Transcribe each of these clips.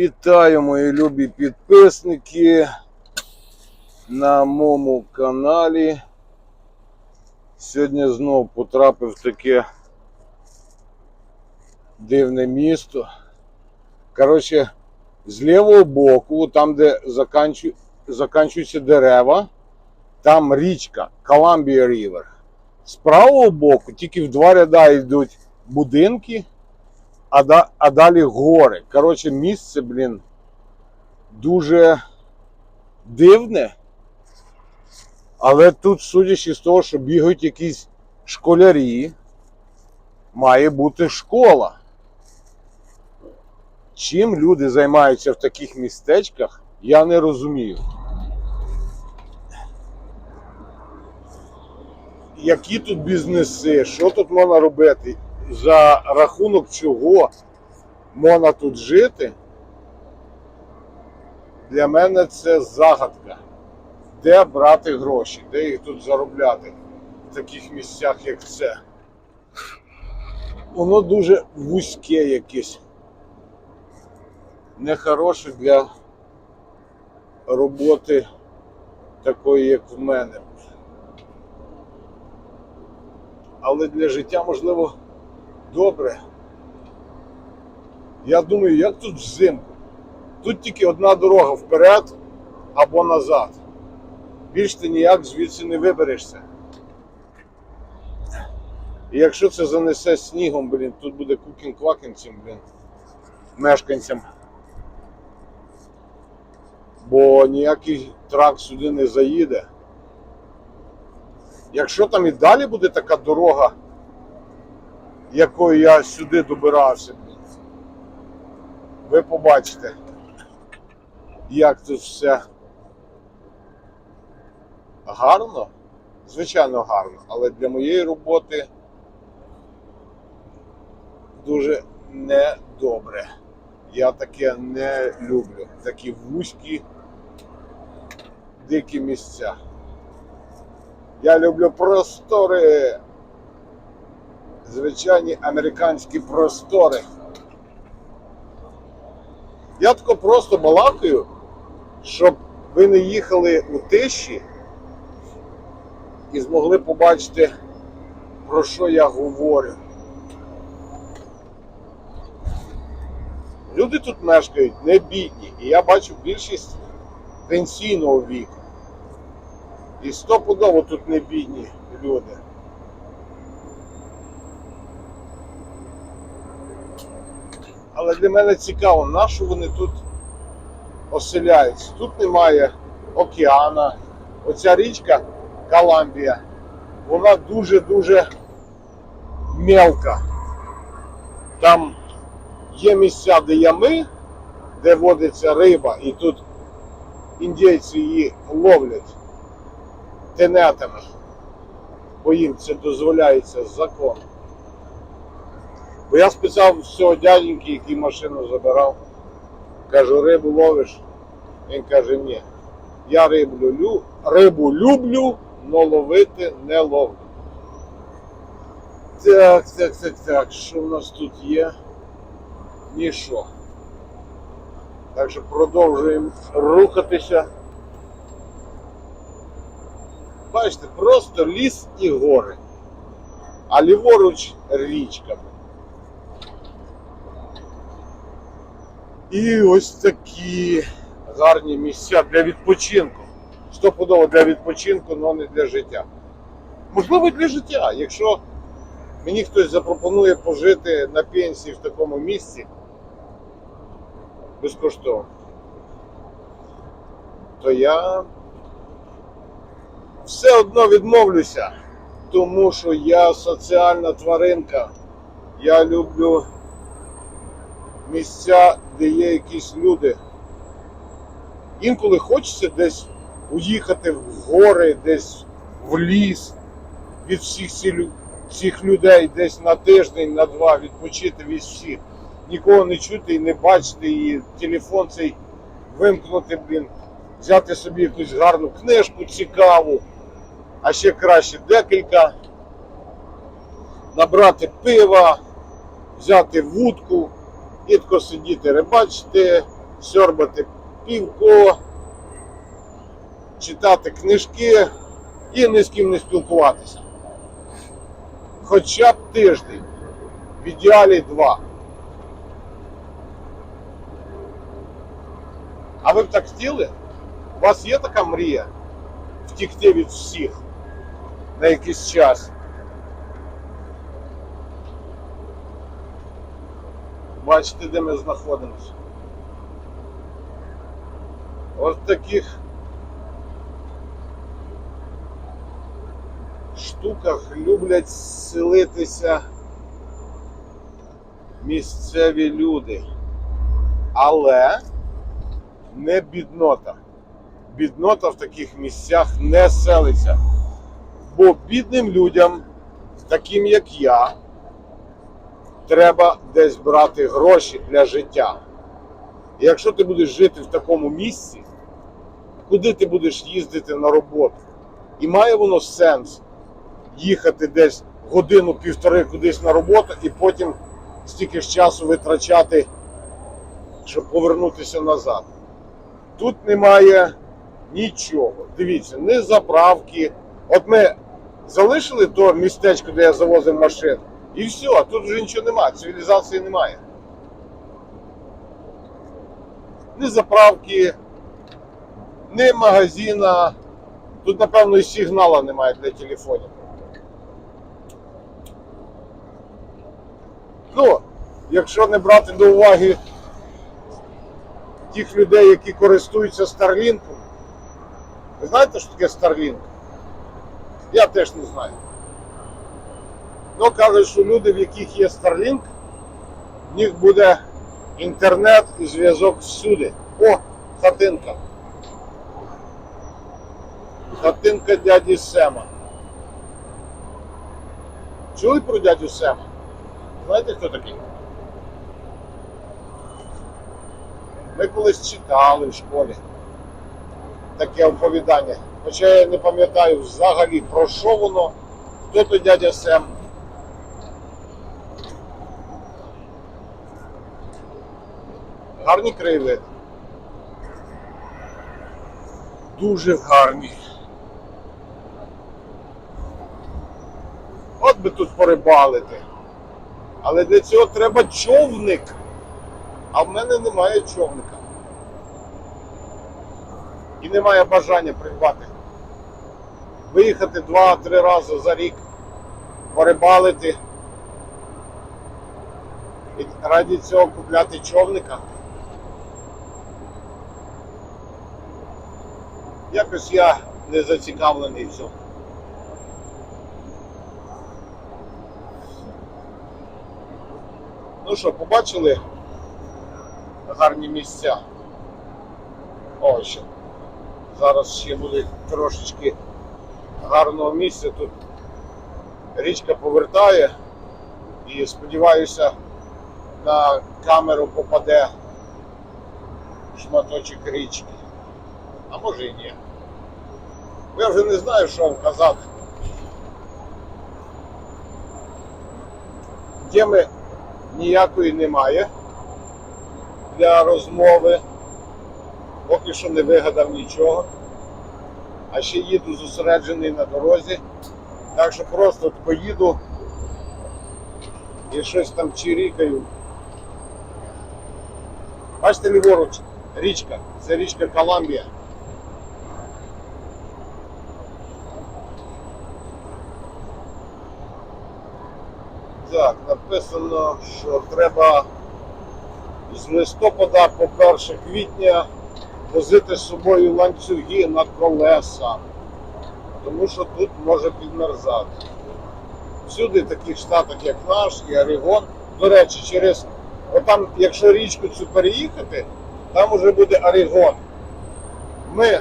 Вітаю, мої любі підписники на моєму каналі. Сьогодні знов потрапив в таке дивне місто. Коротше, з лівого боку, там, де заканчу... заканчуються дерева, там річка Columbia River. З правого боку тільки в два ряда йдуть будинки а, да, а далі гори. Коротше, місце, блін, дуже дивне. Але тут, судячи з того, що бігають якісь школярі, має бути школа. Чим люди займаються в таких містечках, я не розумію. Які тут бізнеси, що тут можна робити? За рахунок чого можна тут жити, для мене це загадка. Де брати гроші, де їх тут заробляти в таких місцях, як це. Воно дуже вузьке якесь. Нехороше для роботи такої, як в мене. Але для життя можливо добре. Я думаю, як тут взимку? Тут тільки одна дорога вперед або назад. Більш ти ніяк звідси не виберешся. І якщо це занесе снігом, блін, тут буде кукін-квакін цим, блін, мешканцям. Бо ніякий трак сюди не заїде. Якщо там і далі буде така дорога, якою я сюди добирався. Ви побачите, як тут все гарно, звичайно гарно, але для моєї роботи дуже недобре. Я таке не люблю. Такі вузькі, дикі місця. Я люблю простори звичайні американські простори. Я тако просто балакаю, щоб ви не їхали у тиші і змогли побачити, про що я говорю. Люди тут мешкають не бідні, і я бачу більшість пенсійного віку. І стопудово тут не бідні люди. Але для мене цікаво, на що вони тут оселяються. Тут немає океана. Оця річка Каламбія, вона дуже-дуже мелка. Там є місця, де ями, де водиться риба, і тут індійці її ловлять тенетами, бо їм це дозволяється законом. Бо я спитав всього дяденьки, який машину забирав. Кажу, рибу ловиш? Він каже, ні. Я рибу люблю, рибу люблю, но ловити не ловлю. Так, так, так, так. Що в нас тут є? Нічого. Так що продовжуємо рухатися. Бачите, просто ліс і гори. А ліворуч річка. І ось такі гарні місця для відпочинку. Стопудово для відпочинку, але не для життя. Можливо, для життя. Якщо мені хтось запропонує пожити на пенсії в такому місці безкоштовно, то я все одно відмовлюся, тому що я соціальна тваринка. Я люблю місця, де є якісь люди. Інколи хочеться десь уїхати в гори, десь в ліс від всіх цих людей десь на тиждень, на два відпочити від всіх. Нікого не чути і не бачити, і телефон цей вимкнути, блін, взяти собі якусь гарну книжку цікаву, а ще краще декілька, набрати пива, взяти вудку, Дітко сидіти, рибачити, сьорбати півко, читати книжки і ні з ким не спілкуватися. Хоча б тиждень, в ідеалі два. А ви б так хотіли? У вас є така мрія втікти від всіх на якийсь час? Бачите, де ми знаходимося. Ось таких штуках люблять селитися місцеві люди. Але не біднота. Біднота в таких місцях не селиться. Бо бідним людям, таким як я, треба десь брати гроші для життя. І якщо ти будеш жити в такому місці, куди ти будеш їздити на роботу? І має воно сенс їхати десь годину-півтори кудись на роботу і потім стільки ж часу витрачати, щоб повернутися назад. Тут немає нічого. Дивіться, ні заправки. От ми залишили то містечко, де я завозив машин, і все, тут вже нічого немає, цивілізації немає. Ні заправки, ні магазина. Тут, напевно, і сигнала немає для телефонів. Ну, якщо не брати до уваги тих людей, які користуються Starlink. Ви знаєте, що таке Starlink? Я теж не знаю. Ну, кажуть, що люди, в яких є Starlink, в них буде інтернет і зв'язок всюди. О, хатинка. Хатинка дяді Сема. Чули про дядю Сема? Знаєте, хто такий? Ми колись читали в школі таке оповідання. Хоча я не пам'ятаю взагалі про що воно, хто то дядя Сем. Гарні краєвиди. Дуже гарні. От би тут порибалити. Але для цього треба човник. А в мене немає човника. І немає бажання придбати. Виїхати два-три рази за рік, порибалити. І раді цього купляти човника. Якось я не зацікавлений в цьому. Ну що, побачили гарні місця? О, ще. Зараз ще буде трошечки гарного місця. Тут річка повертає і сподіваюся на камеру попаде шматочок річки. А може і ні. Я вже не знаю, що вам казати. Теми ніякої немає для розмови. Поки що не вигадав нічого. А ще їду зосереджений на дорозі. Так що просто поїду і щось там чирікаю. Бачите ліворуч, річка. Це річка Коламбія. Так, написано, що треба з листопада по 1 квітня возити з собою ланцюги на колеса, тому що тут може підмерзати. Всюди в таких штатах, як наш і Орегон. До речі, через отам, якщо річку цю переїхати, там вже буде Орегон. Ми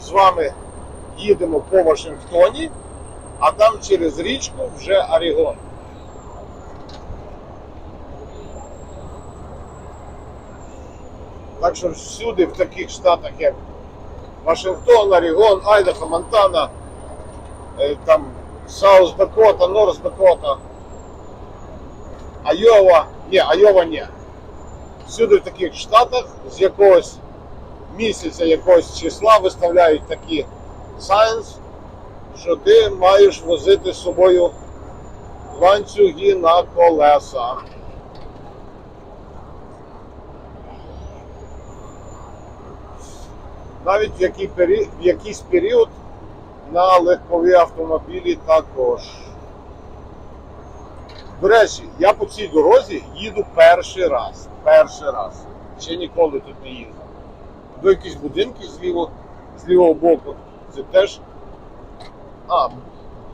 з вами їдемо по Вашингтоні, а там через річку вже Орегон. Так що всюди в таких штатах, як Вашингтон, Орегон, Айдахо, Монтана, е, там Саус Дакота, Норс Дакота, Айова, ні, Айова ні. всюди в таких штатах з якогось місяця, якогось числа виставляють такі signs, що ти маєш возити з собою ланцюги на колеса. Навіть в, який пері... в якийсь період на легкові автомобілі також. До речі, я по цій дорозі їду перший раз. Перший раз. Ще ніколи тут не їздив. До якісь будинки зліво, з лівого боку. Це теж. А,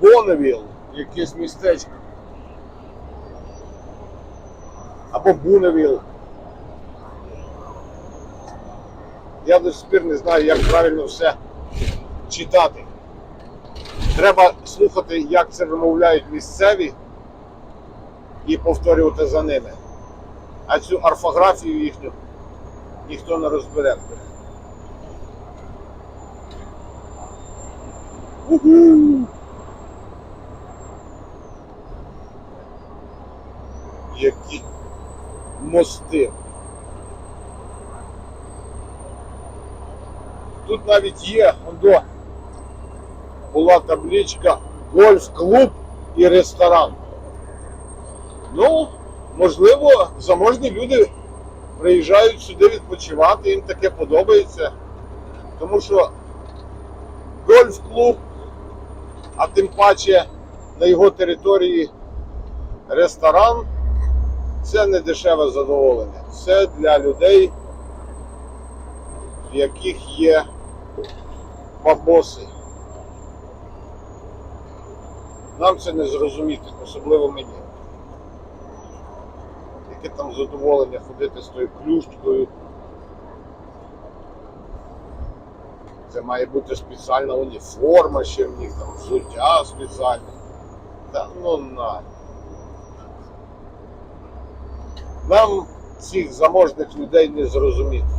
Бонневіл, якесь містечко. Або Буневіл. Я до сих пір не знаю, як правильно все читати. Треба слухати, як це вимовляють місцеві і повторювати за ними. А цю орфографію їхню ніхто не розбере. Які мости. Тут навіть є ондо, була табличка гольф-клуб і ресторан. Ну, можливо, заможні люди приїжджають сюди відпочивати, їм таке подобається. Тому що гольф-клуб, а тим паче на його території ресторан це не дешеве задоволення. Це для людей, в яких є бабоси. Нам це не зрозуміти, особливо мені. Яке там задоволення ходити з тою клюшкою. Це має бути спеціальна уніформа, ще в них там взуття спеціальне. Та ну на. Нам цих заможних людей не зрозуміти.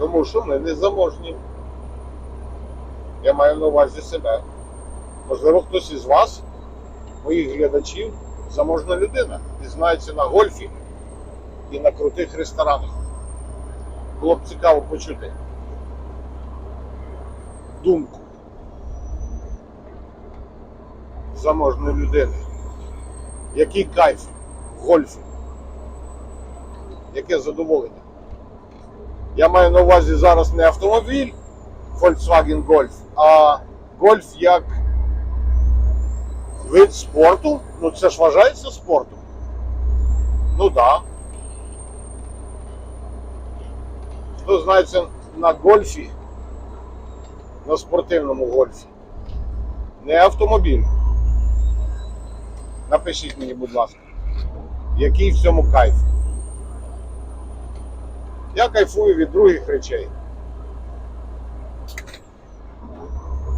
Тому що ми не заможні. Я маю на увазі себе. Можливо, хтось із вас, моїх глядачів, заможна людина і знається на гольфі і на крутих ресторанах. Було б цікаво почути думку заможної людини. Який кайф в гольфі? Яке задоволення? Я маю на увазі зараз не автомобіль Volkswagen Golf, а гольф як вид спорту. Ну це ж вважається спортом. Ну так. Да. Хто знається на гольфі, на спортивному гольфі, не автомобіль. Напишіть мені, будь ласка, який в цьому кайф. Я кайфую від других речей.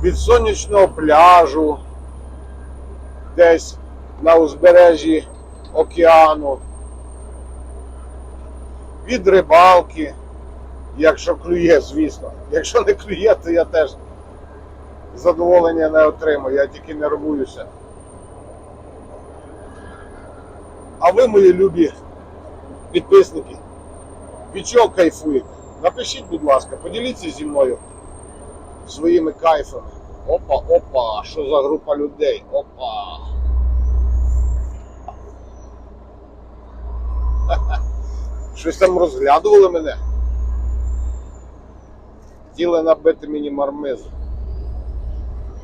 Від сонячного пляжу, десь на узбережжі океану, від рибалки, якщо клює, звісно. Якщо не клює, то я теж задоволення не отримую, я тільки нервуюся. А ви, мої любі підписники, від чого кайфуєте? Напишіть, будь ласка, поділіться зі мною своїми кайфами. Опа, опа, що за група людей? Опа. Щось там розглядували мене. Хотіли набити мені мармизу.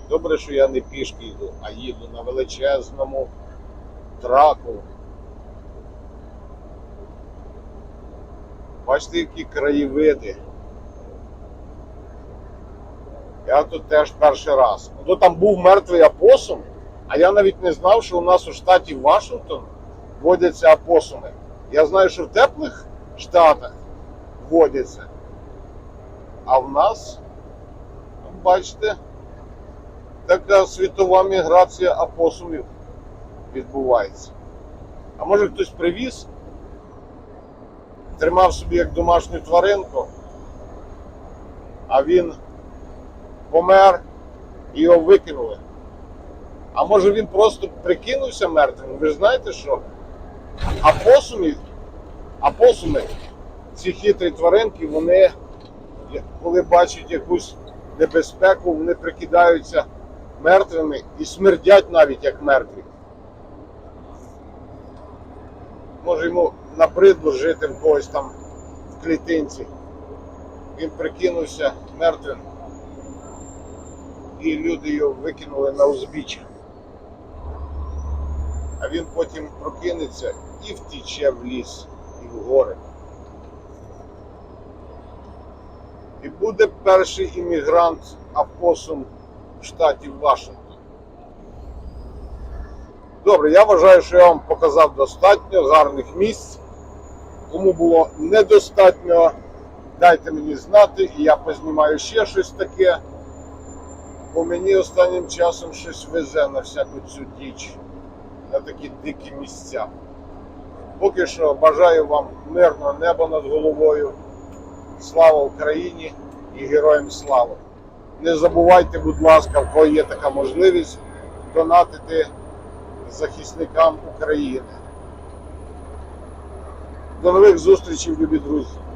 Добре, що я не пішки йду, а їду на величезному траку. Бачите, які краєвиди. Я тут теж перший раз. Ну там був мертвий апосум, а я навіть не знав, що у нас у штаті Вашингтон водяться апосуми. Я знаю, що в теплих штатах водяться. А в нас, бачите, така світова міграція апосумів відбувається. А може хтось привіз? Тримав собі як домашню тваринку, а він помер і його викинули. А може він просто прикинувся мертвим? Ви ж знаєте, що А посумі, а посуми, ці хитрі тваринки, вони, коли бачать якусь небезпеку, вони прикидаються мертвими і смердять навіть як мертві. Може йому набридло жити в когось там в клітинці. Він прикинувся мертвим. І люди його викинули на узбіччя. А він потім прокинеться і втіче в ліс, і в гори. І буде перший іммігрант апосум в штаті Вашингтон. Добре, я вважаю, що я вам показав достатньо гарних місць. Кому було недостатньо, дайте мені знати, і я познімаю ще щось таке. Бо мені останнім часом щось везе на всяку цю діч, на такі дикі місця. Поки що бажаю вам мирного неба над головою. Слава Україні і героям слави! Не забувайте, будь ласка, в кого є така можливість донатити захисникам України. До нових зустрічей, любі друзі!